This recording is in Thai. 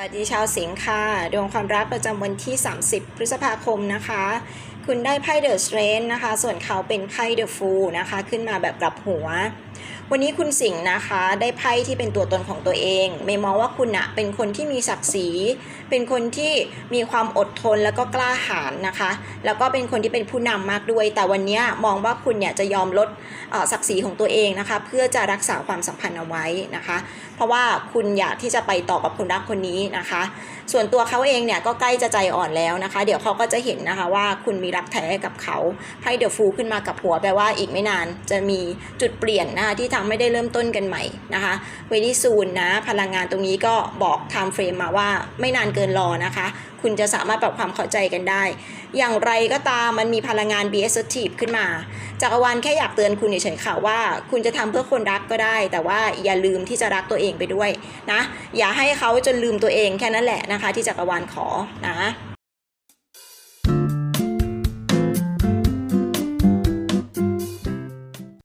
สวัสดีชาวสิงค์ค่ะ ดวงความรักประจำวันที่ 30 พฤษภาคมนะคะ คุณได้ไพ่เดอะสเตรนนะคะ ส่วนเขาเป็นไพ่เดอะฟูนะคะ ขึ้นมาแบบกลับหัว วันนี้คุณสิงห์นะคะได้ไพ่ที่เป็นตัวตนของตัวเองไม่มองว่าคุณอะเป็นคนที่มีศักดิ์ศรี เป็นคนที่มีความอดทนแล้วก็กล้าหาญนะคะ แล้วก็เป็นคนที่เป็นผู้นำมากด้วย แต่วันนี้มองว่าคุณเนี่ยจะยอมลดศักดิ์ศรีของตัวเองนะคะ เพื่อจะรักษาความสัมพันธ์เอาไว้นะคะ เพราะว่าคุณอยากที่จะไปต่อกับคนรักคนนี้นะคะ ส่วนตัวเขาเองเนี่ยก็ใกล้จะใจอ่อนแล้วนะคะ เดี๋ยวเขาก็จะเห็นนะคะว่าคุณมีรักแท้กับเขาไพ่เดอะฟูขึ้นมากับหัวแปลว่าอีกไม่นานจะมีจุดเปลี่ยนนะคะที่ทำให้ได้เริ่มต้นกันใหม่นะคะเวดี้ซูนนะพลังงานตรงนี้ก็บอกไทม์เฟรมมาว่าไม่นานเกินรอนะคะ คุณจะสามารถปรับความเข้าใจกันได้ อย่างไรก็ตามมันมีพลังงาน b s t i v e ขึ้นมาจักรวาลแค่อยากเตือนคุณเฉยๆค่ะว่า คุณจะทำเพื่อคนรักก็ได้ แต่ว่าอย่าลืมที่จะรักตัวเองไปด้วยนะอย่าให้เขาจนลืมตัวเองแค่นั้นแหละนะคะ ที่จักรวาลขอนะ